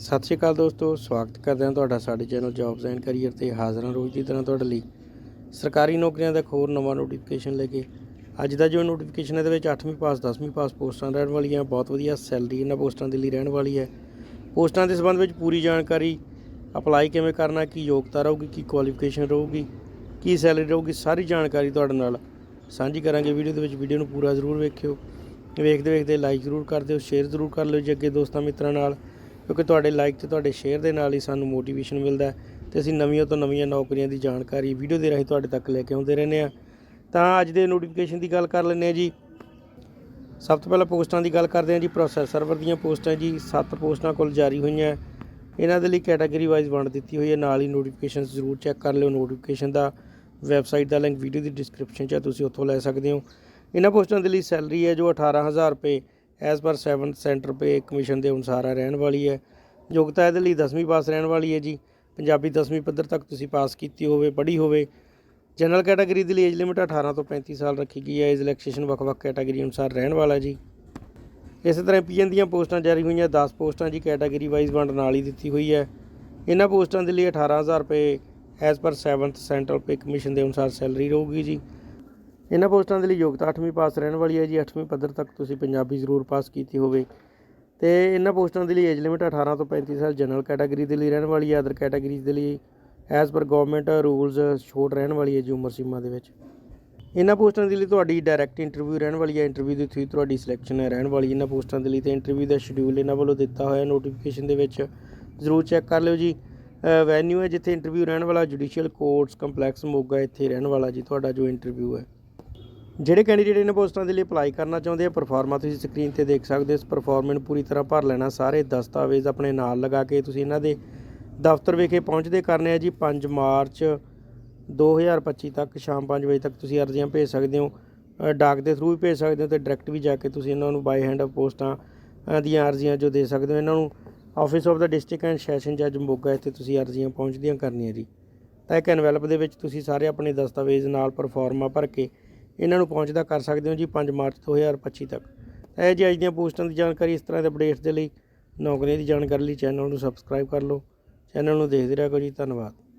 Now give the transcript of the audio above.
ਸਤਿ ਸ਼੍ਰੀ ਅਕਾਲ ਦੋਸਤੋ, ਸਵਾਗਤ ਕਰਦੇ ਹਾਂ ਤੁਹਾਡਾ ਸਾਡੇ ਚੈਨਲ ਜੌਬਸ ਐਂਡ ਕੈਰੀਅਰ ਤੇ ਹਾਜ਼ਰ ਹਾਂ ਰੋਜ਼ ਦੀ ਤਰ੍ਹਾਂ ਤੁਹਾਡੇ ਲਈ। ਸਰਕਾਰੀ ਨੌਕਰੀਆਂ ਦਾ ਇੱਕ ਹੋਰ ਨਵਾਂ ਨੋਟੀਫਿਕੇਸ਼ਨ ਲੈ ਕੇ ਅੱਜ ਦਾ ਜੋ ਨੋਟੀਫਿਕੇਸ਼ਨ ਹੈ, ਇਹਦੇ ਵਿੱਚ 8ਵੀਂ ਪਾਸ 10ਵੀਂ ਪਾਸ ਪੋਸਟਾਂ ਰਹਿਣ ਵਾਲੀਆਂ, ਬਹੁਤ ਵਧੀਆ ਸੈਲਰੀ ਇਹਨਾਂ ਪੋਸਟਾਂ ਦੇ ਲਈ ਰਹਿਣ ਵਾਲੀ ਹੈ। ਪੋਸਟਾਂ ਦੇ ਸੰਬੰਧ ਵਿੱਚ ਪੂਰੀ ਜਾਣਕਾਰੀ ਅਪਲਾਈ ਕਿਵੇਂ ਕਰਨਾ, ਕੀ ਯੋਗਤਾ ਰਹੂਗੀ, ਕੀ ਕੁਆਲੀਫਿਕੇਸ਼ਨ ਰਹੂਗੀ, ਕੀ ਸੈਲਰੀ ਰਹੂਗੀ, ਸਾਰੀ ਜਾਣਕਾਰੀ ਤੁਹਾਡੇ ਨਾਲ ਸਾਂਝੀ ਕਰਾਂਗੇ। ਵੀਡੀਓ ਦੇ ਵਿੱਚ ਵੀਡੀਓ ਨੂੰ ਪੂਰਾ ਜ਼ਰੂਰ ਵੇਖਿਓ। ਵੇਖਦੇ ਵੇਖਦੇ ਲਾਈਕ ਜ਼ਰੂਰ ਕਰ ਦਿਓ ਸ਼ੇਅਰ ਜ਼ਰੂਰ ਕਰ ਲਿਓ ਜੇ ਅੱਗੇ ਦੋਸਤਾਂ ਮਿੱਤਰਾਂ ਨਾਲ। ਕਿਉਂਕਿ ਤੁਹਾਡੇ ਲਾਈਕ ਤੇ ਤੁਹਾਡੇ ਸ਼ੇਅਰ ਦੇ ਨਾਲ ਹੀ ਸਾਨੂੰ ਮੋਟੀਵੇਸ਼ਨ ਮਿਲਦਾ ਹੈ ਤੇ ਅਸੀਂ ਨਵੀਆਂ ਤੋਂ ਨਵੀਆਂ ਨੌਕਰੀਆਂ ਦੀ ਜਾਣਕਾਰੀ ਵੀਡੀਓ ਦੇ ਰਾਹੀਂ ਤੁਹਾਡੇ ਤੱਕ ਲੈ ਕੇ ਆਉਂਦੇ ਰਹਿੰਦੇ ਆ ਤਾਂ ਅੱਜ ਦੇ ਨੋਟੀਫਿਕੇਸ਼ਨ ਦੀ ਗੱਲ ਕਰ ਲੈਂਦੇ ਆ ਜੀ। ਸਭ ਤੋਂ ਪਹਿਲਾਂ ਪੋਸਟਾਂ ਦੀ ਗੱਲ ਕਰਦੇ ਹਾਂ ਜੀ। ਪ੍ਰੋਸੈਸ ਸਰਵਰ ਦੀਆਂ ਪੋਸਟਾਂ ਜੀ। 7 ਪੋਸਟਾਂ ਕੁੱਲ ਜਾਰੀ ਹੋਈਆਂ। ਇਹਨਾਂ ਦੇ ਲਈ ਕੈਟਾਗਰੀ ਵਾਈਜ਼ ਵੰਡ ਦਿੱਤੀ ਹੋਈ ਹੈ। ਨਾਲ ਹੀ ਨੋਟੀਫਿਕੇਸ਼ਨ ਜ਼ਰੂਰ ਚੈੱਕ ਕਰ ਲਿਓ। ਨੋਟੀਫਿਕੇਸ਼ਨ ਦਾ ਵੈਬਸਾਈਟ ਦਾ ਲਿੰਕ ਵੀਡੀਓ ਦੀ ਡਿਸਕ੍ਰਿਪਸ਼ਨ 'ਚ ਹੈ। ਤੁਸੀਂ ਉੱਥੋਂ ਲੈ ਸਕਦੇ ਹੋ। ਇਹਨਾਂ ਪੋਸਟਾਂ ਦੇ ਲਈ ਸੈਲਰੀ ਹੈ ਜੋ 18000 ਰੁਪਏ as per 7 centre pay commission ਦੇ ਅਨੁਸਾਰ ਹੈ ਰਹਿਣ ਵਾਲੀ ਹੈ। ਯੋਗਤਾ ਇਹਦੇ ਲਈ 10ਵੀਂ ਪਾਸ ਰਹਿਣ ਵਾਲੀ ਹੈ ਜੀ। ਪੰਜਾਬੀ 10ਵੀਂ ਪੱਧਰ ਤੱਕ ਤੁਸੀਂ ਪਾਸ ਕੀਤੀ ਹੋਵੇ, ਪੜ੍ਹੀ ਹੋਵੇ। ਜਨਰਲ ਕੈਟਾਗਰੀ ਦੇ ਲਈ ਏਜ ਲਿਮਿਟ 18 ਤੋਂ 35 ਸਾਲ ਰੱਖੀ ਗਈ ਹੈ। ਏਜ ਰਿਲੈਕਸੇਸ਼ਨ ਵੱਖ-ਵੱਖ ਕੈਟਾਗਰੀ ਅਨੁਸਾਰ ਰਹਿਣ ਵਾਲਾ ਜੀ। ਇਸੇ ਤਰ੍ਹਾਂ ਪੀਐਨ ਦੀਆਂ ਪੋਸਟਾਂ ਜਾਰੀ ਹੋਈਆਂ 10 ਪੋਸਟਾਂ ਜੀ ਕੈਟਾਗਰੀ ਵਾਈਜ਼ ਵੰਡ ਨਾਲ ਹੀ ਦਿੱਤੀ ਹੋਈ ਹੈ। ਇਹਨਾਂ ਪੋਸਟਾਂ ਦੇ ਲਈ 18000 ਰੁਪਏ as per 7th central pay commission ਦੇ ਅਨੁਸਾਰ ਸੈਲਰੀ ਰਹੂਗੀ ਜੀ। ਇਹਨਾਂ ਪੋਸਟਾਂ ਦੇ ਲਈ ਯੋਗਤਾ 8ਵੀਂ ਪਾਸ ਰਹਿਣ ਵਾਲੀ ਹੈ ਜੀ 8ਵੀਂ ਪੱਧਰ ਤੱਕ ਤੁਸੀਂ ਪੰਜਾਬੀ ਜ਼ਰੂਰ ਪਾਸ ਕੀਤੀ ਹੋਵੇ। ਤੇ ਇਹਨਾਂ ਪੋਸਟਾਂ ਦੇ ਲਈ ਏਜ ਲਿਮਿਟ 18 ਤੋਂ 35 ਸਾਲ ਜਨਰਲ ਕੈਟਾਗਰੀ ਦੇ ਲਈ ਰਹਿਣ ਵਾਲੀ ਹੈ ਅਦਰ ਕੈਟਾਗਰੀਜ਼ ਦੇ ਲਈ ਐਜ਼ ਪਰ ਗਵਰਨਮੈਂਟ ਰੂਲਸ ਛੋਟ ਰਹਿਣ ਵਾਲੀ ਹੈ ਜੀ ਉਮਰ ਸੀਮਾ ਦੇ ਵਿੱਚ। ਇਹਨਾਂ ਪੋਸਟਾਂ ਦੇ ਲਈ ਤੁਹਾਡੀ ਡਾਇਰੈਕਟ ਇੰਟਰਵਿਊ ਰਹਿਣ ਵਾਲੀ ਹੈ ਇੰਟਰਵਿਊ ਦੇ ਥਰੂ ਤੁਹਾਡੀ ਸਿਲੈਕਸ਼ਨ ਹੈ ਰਹਿਣ ਵਾਲੀ ਇਹਨਾਂ ਪੋਸਟਾਂ ਦੇ ਲਈ ਤੇ ਇੰਟਰਵਿਊ ਦਾ ਸ਼ਡਿਊਲ ਇਹਨਾਂ ਵੱਲੋਂ ਦਿੱਤਾ ਹੋਇਆ ਨੋਟੀਫਿਕੇਸ਼ਨ ਦੇ ਵਿੱਚ ਜ਼ਰੂਰ ਚੈੱਕ ਕਰ ਲਿਓ ਜੀ। ਵੈਨਿਊ ਹੈ ਜਿੱਥੇ ਇੰਟਰਵਿਊ ਰਹਿਣ ਵਾਲਾ ਜੁਡੀਸ਼ੀਅਲ ਕੋਰਟਸ ਕੰਪਲੈਕਸ ਮੋਗਾ ਇੱਥੇ ਰਹਿਣ ਵਾਲਾ ਜੀ, ਤੁਹਾਡਾ ਜੋ ਇੰਟਰਵਿਊ ਹੈ। ਜਿਹੜੇ ਕੈਂਡੀਡੇਟ ਇਹਨਾਂ ਪੋਸਟਾਂ ਦੇ ਲਈ ਅਪਲਾਈ ਕਰਨਾ ਚਾਹੁੰਦੇ ਆ ਪਰਫਾਰਮਾ ਤੁਸੀਂ ਸਕਰੀਨ ਤੇ ਦੇਖ ਸਕਦੇ ਹੋ, ਇਸ ਪਰਫਾਰਮੈਂਸ ਨੂੰ ਪੂਰੀ ਤਰ੍ਹਾਂ ਭਰ ਲੈਣਾ, ਸਾਰੇ ਦਸਤਾਵੇਜ਼ ਆਪਣੇ ਨਾਲ ਲਗਾ ਕੇ ਤੁਸੀਂ ਇਹਨਾਂ ਦੇ ਦਫ਼ਤਰ ਵਿਖੇ ਪਹੁੰਚਦੇ ਕਰਨੇ ਆ ਜੀ 5 ਮਾਰਚ 2025 ਤੱਕ, ਸ਼ਾਮ 5 ਵਜੇ ਤੱਕ ਤੁਸੀਂ ਅਰਜ਼ੀਆਂ ਭੇਜ ਸਕਦੇ ਹੋ ਡਾਕ ਦੇ ਥਰੂ ਵੀ ਭੇਜ ਸਕਦੇ ਹੋ ਤੇ ਡਾਇਰੈਕਟ ਵੀ ਜਾ ਕੇ ਤੁਸੀਂ ਇਹਨਾਂ ਨੂੰ ਬਾਈ ਹੈਂਡ ਪੋਸਟਾਂ ਦੀਆਂ ਅਰਜ਼ੀਆਂ ਜੋ ਦੇ ਸਕਦੇ ਹੋ, ਇਹਨਾਂ ਨੂੰ ਆਫਿਸ ਆਫ ਦਾ ਡਿਸਟ੍ਰਿਕਟ ਐਂਡ ਸੈਸ਼ਨ ਜੱਜ ਮੋਗਾ ਇੱਥੇ ਤੁਸੀਂ ਅਰਜ਼ੀਆਂ ਪਹੁੰਚਦੀਆਂ ਕਰਨੀਆਂ ਜੀ। ਤਾਂ ਇੱਕ ਐਨਵੈਲਪ ਦੇ ਵਿੱਚ ਤੁਸੀਂ ਸਾਰੇ ਆਪਣੇ ਦਸਤਾਵੇਜ਼ ਨਾਲ ਪਰਫਾਰਮਾ ਭਰ ਕੇ ਇਹਨਾਂ ਨੂੰ ਪਹੁੰਚਦਾ ਕਰ ਸਕਦੇ ਹੋ ਜੀ 5 ਮਾਰਚ 2025 ਤੱਕ। ਤਾਂ ਇਹ ਜੀ ਅੱਜ ਦੀਆਂ ਪੋਸਟਾਂ ਦੀ ਜਾਣਕਾਰੀ ਇਸ ਤਰ੍ਹਾਂ ਦੇ ਅਪਡੇਟਸ ਦੇ ਲਈ ਨੌਕਰੀਆਂ ਦੀ ਜਾਣਕਾਰੀ ਲਈ ਚੈਨਲ ਨੂੰ ਸਬਸਕ੍ਰਾਈਬ ਕਰ ਲਓ। ਚੈਨਲ ਨੂੰ ਦੇਖਦੇ ਰਿਹਾ ਕਰੋ ਜੀ। ਧੰਨਵਾਦ।